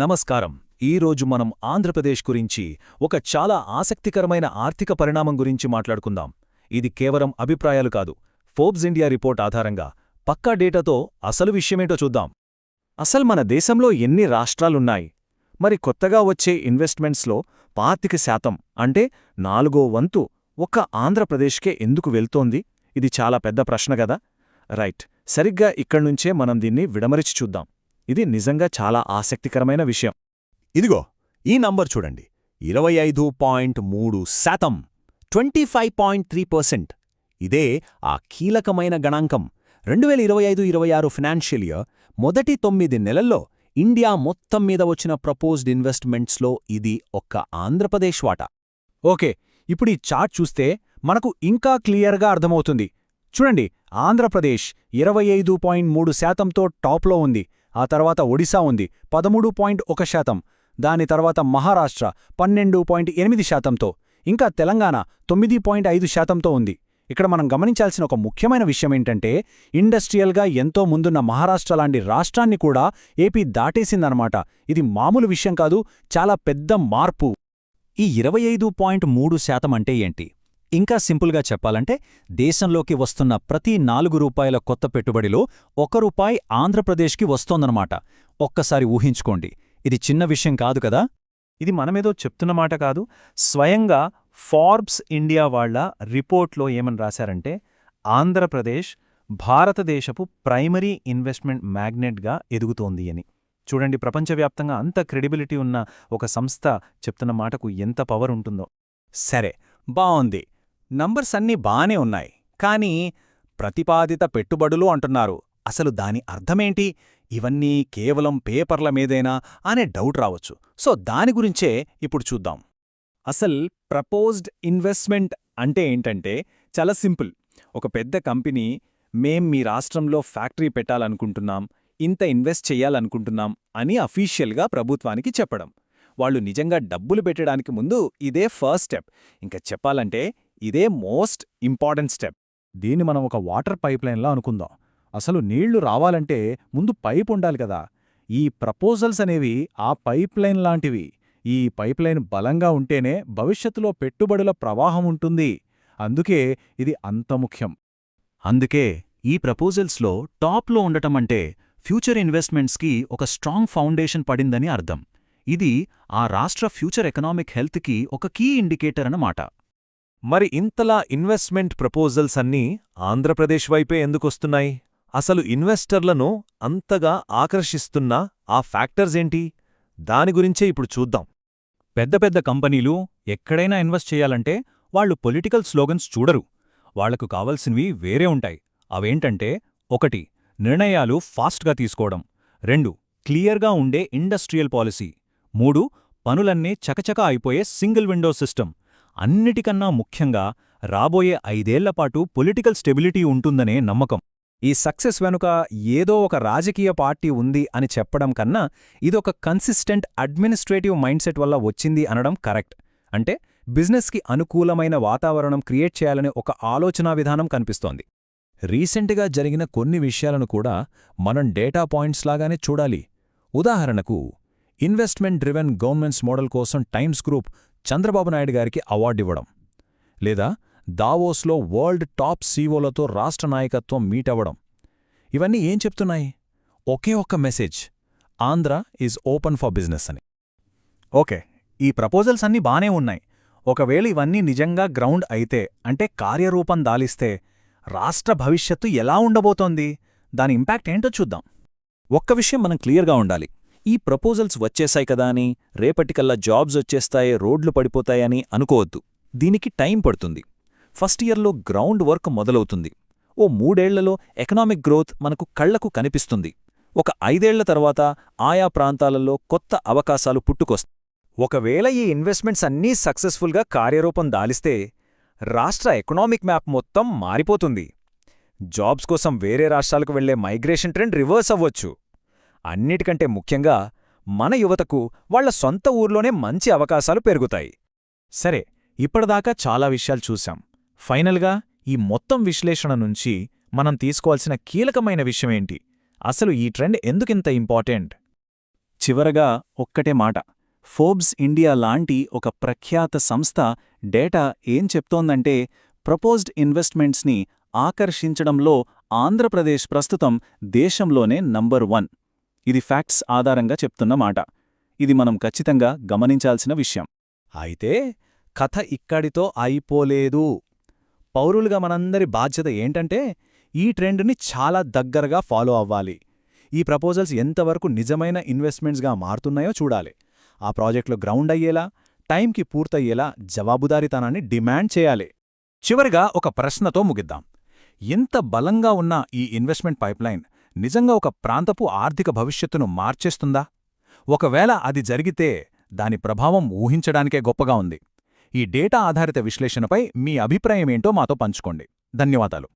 నమస్కారం. ఈరోజు మనం ఆంధ్రప్రదేశ్ గురించి ఒక చాలా ఆసక్తికరమైన ఆర్థిక పరిణామం గురించి మాట్లాడుకుందాం. ఇది కేవలం అభిప్రాయాలు కాదు. ఫోర్బ్స్ ఇండియా రిపోర్ట్ ఆధారంగా పక్కా డేటాతో అసలు విషయమేటో చూద్దాం. అసలు మన దేశంలో ఎన్ని రాష్ట్రాలున్నాయి? మరి కొత్తగా వచ్చే ఇన్వెస్ట్మెంట్స్లో పాతిక శాతం అంటే నాలుగో వంతు ఒక్క ఆంధ్రప్రదేశ్కే ఎందుకు వెళ్తోంది? ఇది చాలా పెద్ద ప్రశ్న గదా? రైట్. సరిగ్గా ఇక్కడ్నుంచే మనం దీన్ని విడమరిచి చూద్దాం. ఇది నిజంగా చాలా ఆసక్తికరమైన విషయం. ఇదిగో ఈ నంబర్ చూడండి. ఇరవై ఐదు పాయింట్ మూడు శాతం twenty five point three percent. ఇదే ఆ కీలకమైన గణాంకం. రెండు వేల ఇరవై ఐదు ఇరవై ఆరు ఫినాన్షియల్ ఇయర్ మొదటి తొమ్మిది నెలల్లో ఇండియా మొత్తం మీద వచ్చిన ప్రపోజ్డ్ ఇన్వెస్ట్మెంట్స్లో ఇది ఒక్క ఆంధ్రప్రదేశ్ వాటా. ఓకే ఇప్పుడు ఈ చార్ట్ చూస్తే మనకు ఇంకా క్లియర్గా అర్థమవుతుంది. చూడండి ఆంధ్రప్రదేశ్ ఇరవై ఐదు పాయింట్ మూడు శాతంతో టాప్లో ఉంది. ఆ తర్వాత ఒడిశా ఉంది పదమూడు పాయింట్ ఒక శాతం దాని తర్వాత మహారాష్ట్ర పన్నెండు పాయింట్ ఎనిమిది శాతంతో ఇంకా తెలంగాణ తొమ్మిది పాయింట్ ఐదు శాతంతో ఉంది. ఇక్కడ మనం గమనించాల్సిన ఒక ముఖ్యమైన విషయమేంటంటే ఇండస్ట్రియల్గా ఎంతో ముందున్న మహారాష్ట్ర లాంటి రాష్ట్రాన్ని కూడా ఏపీ దాటేసిందనమాట ఇది మామూలు విషయం కాదు చాలా పెద్ద మార్పు. ఈ ఇరవై ఐదు పాయింట్ మూడు శాతం అంటే ఏంటి? ఇంకా సింపుల్గా చెప్పాలంటే దేశంలోకి వస్తున్న ప్రతి నాలుగు రూపాయల కొత్త పెట్టుబడిలో ఒక రూపాయి ఆంధ్రప్రదేశ్కి వస్తోందనమాట ఒక్కసారి ఊహించుకోండి. ఇది చిన్న విషయం కాదు కదా? ఇది మనమేదో చెప్తున్నమాట కాదు. స్వయంగా ఫార్బ్స్ ఇండియా వాళ్ళ రిపోర్ట్లో ఏమని రాశారంటే ఆంధ్రప్రదేశ్ భారతదేశపు ప్రైమరీ ఇన్వెస్ట్మెంట్ మ్యాగ్నెట్గా ఎదుగుతోంది అని. చూడండి ప్రపంచవ్యాప్తంగా అంత క్రెడిబిలిటీ ఉన్న ఒక సంస్థ చెప్తున్న మాటకు ఎంత పవర్ ఉంటుందో. సరే బావుంది. నంబర్స్ అన్నీ బానే ఉన్నాయి. కానీ ప్రతిపాదిత పెట్టుబడులు అంటున్నారు. అసలు దాని అర్థమేంటి? ఇవన్నీ కేవలం పేపర్ల మీదేనా? అనే డౌట్ రావచ్చు. సో దాని గురించే ఇప్పుడు చూద్దాం. అసలు ప్రపోజ్డ్ ఇన్వెస్ట్మెంట్ అంటే ఏంటంటే చాలా సింపుల్. ఒక పెద్ద కంపెనీ మేం మీ రాష్ట్రంలో ఫ్యాక్టరీ పెట్టాలనుకుంటున్నాం ఇంత ఇన్వెస్ట్ చెయ్యాలనుకుంటున్నాం అని అఫీషియల్గా ప్రభుత్వానికి చెప్పడం. వాళ్ళు నిజంగా డబ్బులు పెట్టడానికి ముందు ఇదే ఫస్ట్ స్టెప్. ఇంకా చెప్పాలంటే ఇదే మోస్ట్ ఇంపార్టెంట్ స్టెప్. దీన్ని మనం ఒక వాటర్ పైప్లైన్లా అనుకుందాం. అసలు నీళ్ళు రావాలంటే ముందు పైప్ ఉండాలి కదా. ఈ ప్రపోజల్స్ అనేవి ఆ పైప్లైన్ లాంటివి. ఈ పైప్లైన్ బలంగా ఉంటేనే భవిష్యత్తులో పెట్టుబడుల ప్రవాహం ఉంటుంది. అందుకే ఇది అంత ముఖ్యం. అందుకే ఈ ప్రపోజల్స్లో టాప్లో ఉండటమంటే ఫ్యూచర్ ఇన్వెస్ట్మెంట్స్కి ఒక స్ట్రాంగ్ ఫౌండేషన్ పడిందని అర్థం. ఇది ఆ రాష్ట్ర ఫ్యూచర్ ఎకనామిక్ హెల్త్కి ఒక కీ ఇండికేటర్ అన్నమాట. మరి ఇంతలా ఇన్వెస్ట్మెంట్ ప్రపోజల్స్ అన్నీ ఆంధ్రప్రదేశ్ వైపే ఎందుకొస్తున్నాయి? అసలు ఇన్వెస్టర్లను అంతగా ఆకర్షిస్తున్న ఆ ఫ్యాక్టర్స్ ఏంటి? దాని గురించే ఇప్పుడు చూద్దాం. పెద్ద పెద్ద కంపెనీలు ఎక్కడైనా ఇన్వెస్ట్ చేయాలంటే వాళ్ళు పొలిటికల్ స్లోగన్స్ చూడరు. వాళ్ళకు కావలసినవి వేరే ఉంటాయి. అవేంటంటే ఒకటి నిర్ణయాలు ఫాస్ట్గా తీసుకోవడం. రెండు క్లియర్గా ఉండే ఇండస్ట్రియల్ పాలసీ. మూడు పనులన్నీ చకచక అయిపోయే సింగిల్ విండో సిస్టమ్. అన్నిటికన్నా ముఖ్యంగా రాబోయే ఐదేళ్ళపాటు పొలిటికల్ స్టెబిలిటీ ఉంటుందనే నమ్మకం. ఈ సక్సెస్ వెనుక ఏదో ఒక రాజకీయ పార్టీ ఉంది అని చెప్పడం కన్నా ఇదొక కన్సిస్టెంట్ అడ్మినిస్ట్రేటివ్ మైండ్సెట్ వల్ల వచ్చింది అనడం కరెక్ట్. అంటే బిజినెస్కి అనుకూలమైన వాతావరణం క్రియేట్ చేయాలనే ఒక ఆలోచనా విధానం కనిపిస్తోంది. రీసెంట్గా జరిగిన కొన్ని విషయాలను కూడా మనం డేటా పాయింట్స్ లాగానే చూడాలి. ఉదాహరణకు ఇన్వెస్ట్మెంట్ డ్రివెన్ గవర్నమెంట్స్ మోడల్ కోసం టైమ్స్ గ్రూప్ చంద్రబాబు నాయుడు గారికి అవార్డు ఇవ్వడం లేదా దావోస్లో వరల్డ్ టాప్ సీఓలతో రాష్ట్ర నాయకత్వం మీట్ అవ్వడం. ఇవన్నీ ఏం చెప్తున్నాయి? ఒకే ఒక్క message Andhra is open for business అని. ఓకే ఈ ప్రపోజల్స్ అన్నీ బానే ఉన్నాయి. ఒకవేళ ఇవన్నీ నిజంగా గ్రౌండ్ అయితే అంటే కార్యరూపం దాలిస్తే రాష్ట్ర భవిష్యత్తు ఎలా ఉండబోతోంది? దాని ఇంపాక్ట్ ఏంటో చూద్దాం. ఒక్క విషయం మనం క్లియర్గా ఉండాలి. ఈ ప్రపోజల్స్ వచ్చేశాయి కదా అని రేపటికల్లా జాబ్స్ వచ్చేస్తాయే రోడ్లు పడిపోతాయని అనుకోవద్దు. దీనికి టైం పడుతుంది. ఫస్ట్ ఇయర్లో గ్రౌండ్ వర్క్ మొదలవుతుంది. ఓ మూడేళ్ళలో ఎకనామిక్ గ్రోత్ మనకు కళ్ళకు కనిపిస్తుంది. ఒక ఐదేళ్ళ తర్వాత ఆయా ప్రాంతాలలో కొత్త అవకాశాలు పుట్టుకొస్తాయి ఒకవేళ ఈ ఇన్వెస్ట్మెంట్స్ అన్నీ సక్సెస్ఫుల్గా కార్యరూపం దాలిస్తే రాష్ట్ర ఎకనామిక్ మ్యాప్ మొత్తం మారిపోతుంది. జాబ్స్ కోసం వేరే రాష్ట్రాలకు వెళ్ళే మైగ్రేషన్ ట్రెండ్ రివర్స్ అవ్వొచ్చు. అన్నిటికంటే ముఖ్యంగా మన యువతకు వాళ్ళ సొంత ఊర్లోనే మంచి అవకాశాలు పెరుగుతాయి. సరే ఇప్పటిదాకా చాలా విషయాలు చూశాం. ఫైనల్గా ఈ మొత్తం విశ్లేషణ నుంచి మనం తీసుకోవాల్సిన కీలకమైన విషయమేంటి అసలు ఈ ట్రెండ్ ఎందుకింత ఇంపార్టెంట్? చివరగా ఒక్కటే మాట. ఫోర్బ్స్ ఇండియా లాంటి ఒక ప్రఖ్యాత సంస్థ డేటా ఏం చెప్తోందంటే ప్రపోజ్డ్ ఇన్వెస్ట్మెంట్స్ని ఆకర్షించడంలో ఆంధ్రప్రదేశ్ ప్రస్తుతం దేశంలోనే నంబర్ వన్. ఇది ఫ్యాక్ట్స్ ఆధారంగా చెప్తున్న మాట. ఇది మనం ఖచ్చితంగా గమనించాల్సిన విషయం. అయితే కథ ఇక్కడితో అయిపోలేదు. పౌరులుగా మనందరి బాధ్యత ఏంటంటే ఈ ట్రెండ్ని చాలా దగ్గరగా ఫాలో అవ్వాలి. ఈ ప్రపోజల్స్ ఎంతవరకు నిజమైన ఇన్వెస్ట్మెంట్స్గా మారుతున్నాయో చూడాలి. ఆ ప్రాజెక్టులు గ్రౌండ్ అయ్యేలా టైంకి పూర్తయ్యేలా జవాబుదారీతనాన్ని డిమాండ్ చేయాలి. చివరిగా ఒక ప్రశ్నతో ముగిద్దాం. ఎంత బలంగా ఉన్న ఈ ఇన్వెస్ట్మెంట్ పైప్లైన్? నిజంగా ఒక ప్రాంతపు ఆర్థిక భవిష్యత్తును మార్చేస్తుందా? ఒకవేళ అది జరిగితే దాని ప్రభావం ఊహించడానికే గొప్పగా ఉంది. ఈ డేటా ఆధారిత విశ్లేషణపై మీ అభిప్రాయమేంటో మాతో పంచుకోండి. ధన్యవాదాలు.